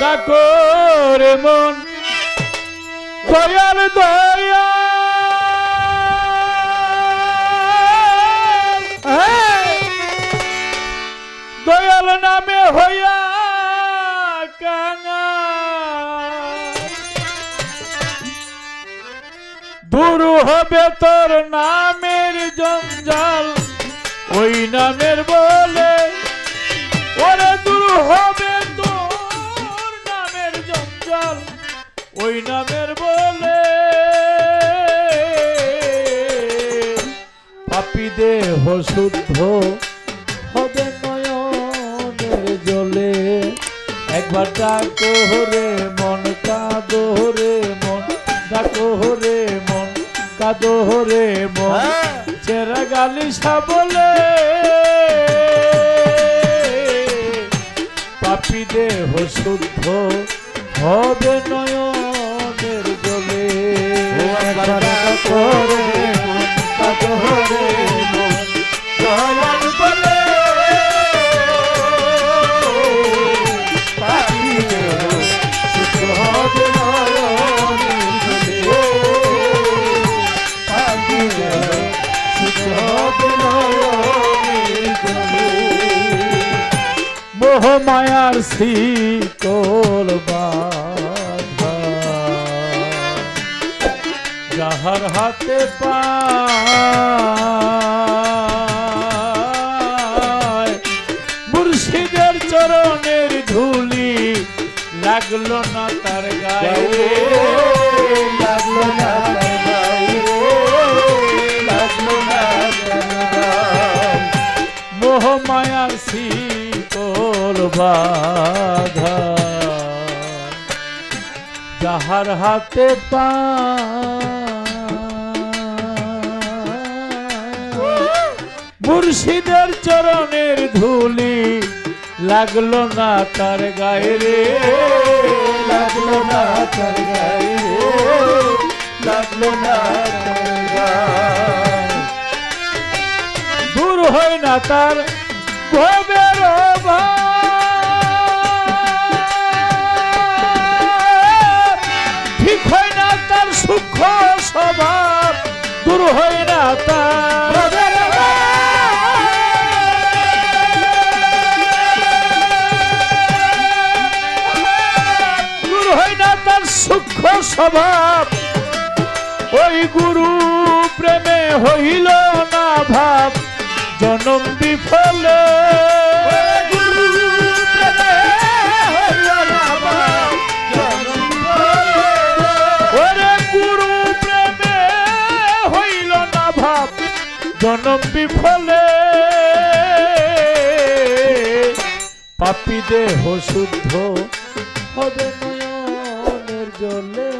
ডাকো রে মন। দয়াল দয়া দয়াল নামে হইয়া দূর হবে তোর নামের জঞ্জাল, ওই নামের বলে শুদ্ধ হবে নয়নের জলে। একবার ডাকো রে মন কাঁদো হরে মন ডাকো রে মন কাঁদো রে মন। হ্যাঁ। চেরা গালি সাবলে। পাপি দেহ শুদ্ধ হবে নয়নের জলে। একবার ডাকো। মোহ মায়ার শীতল যাহার হাতে পায় মুর্শিদের চরণের ধুলি লাগল না তার গায়ে। লাগল না তার গায়ে, লাগল না। মোহ মায়ার শীতল বাধা। যাহার হাতে পা মুর্শিদের চরণের ধুলি লাগল না তার গায়ে রে। লাগল না তার গায়ে, লাগল না তার গায়ে। দূর হয় না তার স্বভাব। ওই গুরু প্রেমে হইল না ভাব জনম বিফলে। ওরে গুরু প্রেমে হইল না জনম বিফলে। পাপি দেহ শুদ্ধ হবে নয়নের জলে।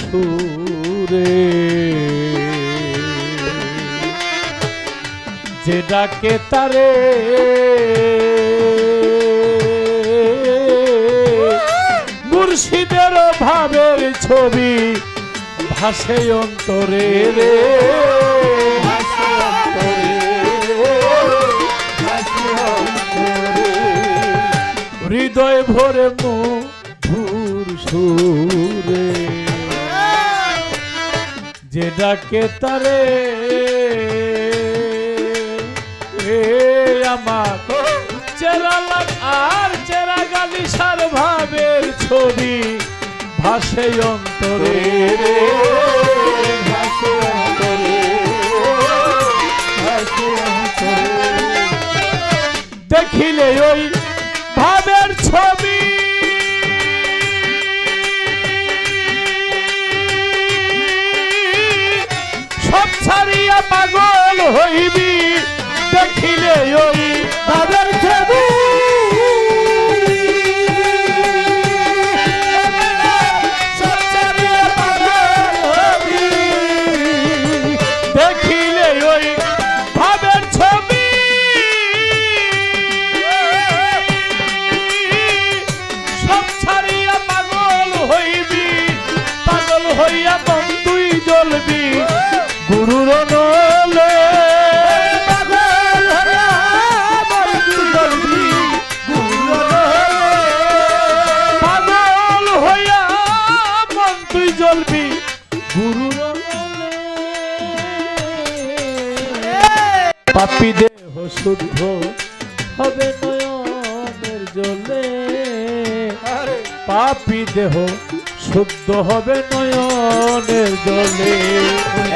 সুরে যে ডাকে তারে। মুর্শিদের ভাবের ছবি ভাসে অন্তরে রে। হৃদয় ভরে মধুর সুরে। যে ডাকে তারে আমার চেরা আর চেরা গালি সার ভাবের ছবি ভাসে অন্তরে। রে পাগল হইবি দেখিলে ওই তাদের ছবি। পাপি দেহ শুদ্ধ হবে নয়নের জলে পাপি দেহ শুদ্ধ হবে নয়নের জলে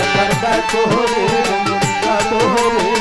একবার তো হবে তো হবে